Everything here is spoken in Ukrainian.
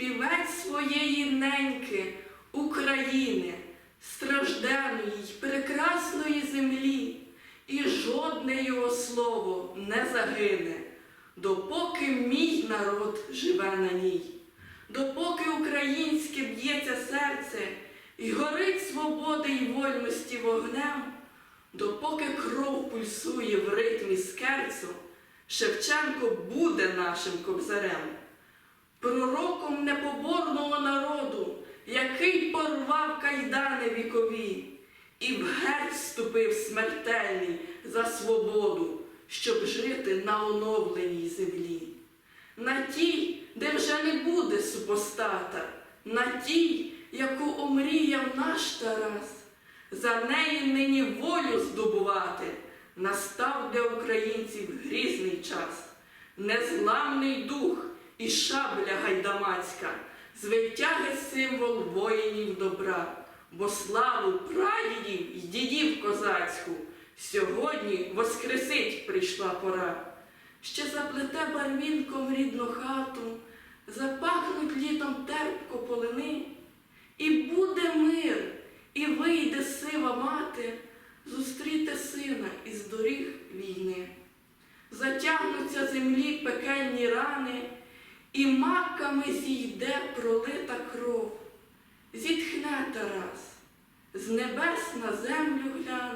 співець своєї неньки, України, стражденної й прекрасної землі, і жодне його слово не загине, допоки мій народ живе на ній, допоки українське б'ється серце і горить свободи й вольності вогнем, допоки кров пульсує в ритмі скерцу, Шевченко буде нашим кобзарем пророком непоборного народу, який порвав кайдани вікові, і в геть вступив смертельний за свободу, щоб жити на оновленій землі. На тій, де вже не буде супостата, на тій, яку омріяв наш Тарас, за неї нині волю здобувати, настав для українців грізний час незламний дух і шабля гайдамацька, звитяги символ воїнів добра, бо славу прадідів й дідів козацьку. Сьогодні воскресить прийшла пора. Ще заплете барвінком рідну хату, запахнуть літом терпко полини, і буде мир, і вийде сива мати, зустріти сина із доріг війни. Затягнуться землі пекельні рани, і маками зійде пролита кров. Зітхне Тарас, з небес на землю гляне,